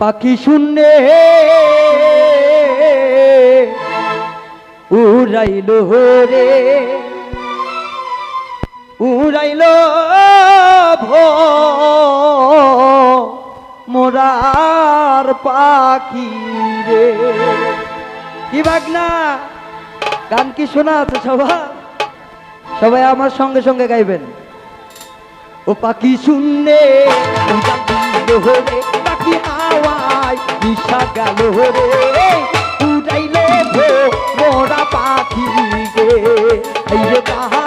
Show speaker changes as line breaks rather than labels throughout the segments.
পাখি শূন্যে উড়াইল রে, উড়াইল মোরার পাখি রে। কি বাগনা? গান কি শোনা আছে সবাই সবাই আমার সঙ্গে সঙ্গে গাইবেন। ও পাখি শুনলে হরে পাখি হাওয়ায় নিশা গেল হরে। উড়াইল মোরা পাখি রে।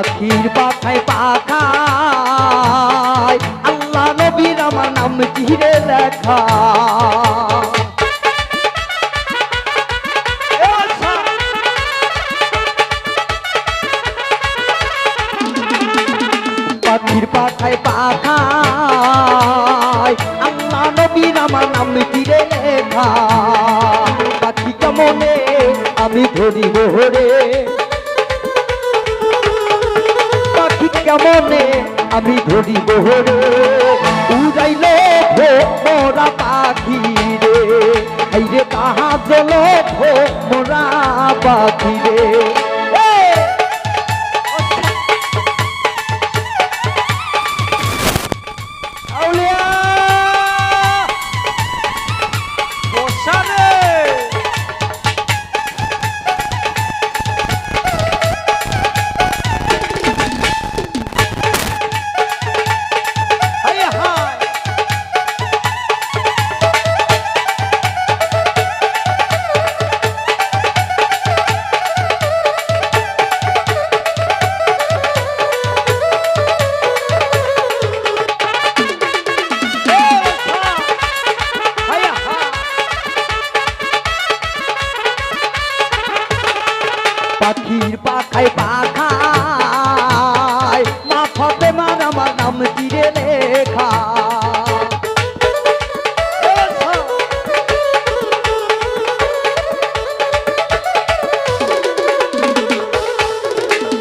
পাখির পাখায় পাখায়। আল্লাহ নবীর আমার নাম চিরে লেখা পাখির পাখায় পাখায়। আল্লাহ নবীর আমার নাম চিরে লেখা পাখি কেমনে আমি ধরি রে? কেমনে আমি ধরি বহরে উড়াইল মরা পাখি রে। এই রে কাহা জল মোরা পাখি রে। পাখায় পাখায়, মা ফতে মার আমার নাম তীরে লেখা।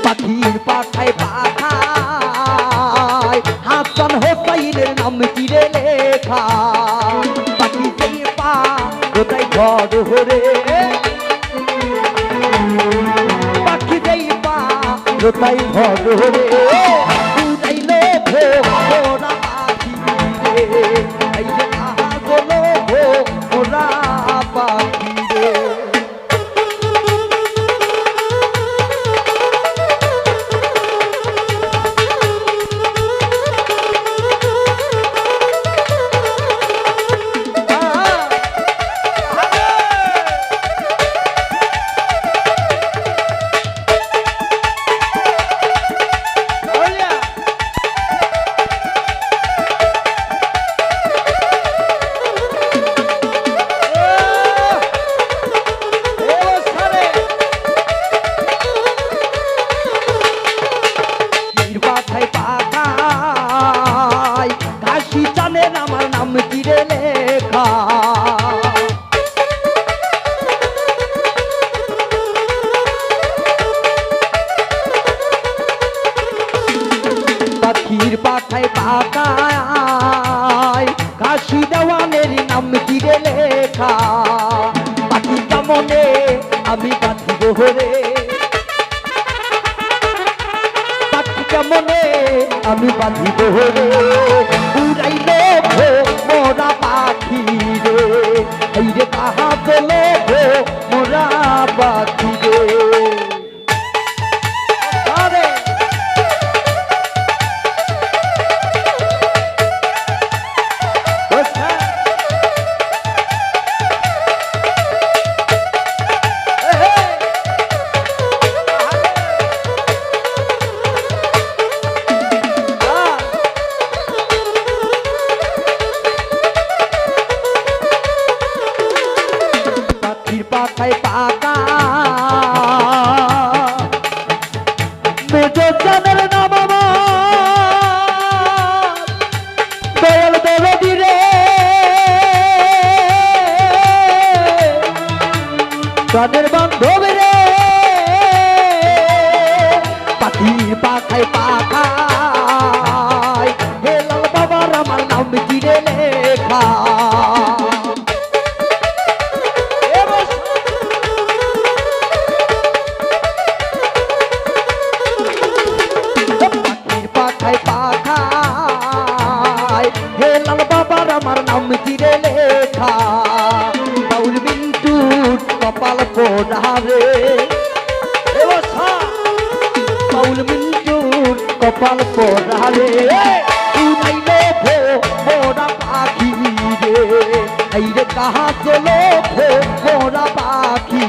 পাখির পাখায় পাখায় হাসান হোসাইনের নাম পা কোথায় ঘর হরে রোতাই ভরে উড়াইলে ভো পাখির পাখায় কাশি দেওয়ানের নাম তীরে লেখা। পাখি কেমনে আমি পাখি গোহরে পাখি কেমনে আমি বাঁধিব রে মোরা পাখি মাথায় পাকা। মেজর জানের বান্ধবের হারে পাউল মিন্টুর কপাল পড়ারে তুই মোরা পাখি রে। কাহা চলো মোরা পাখি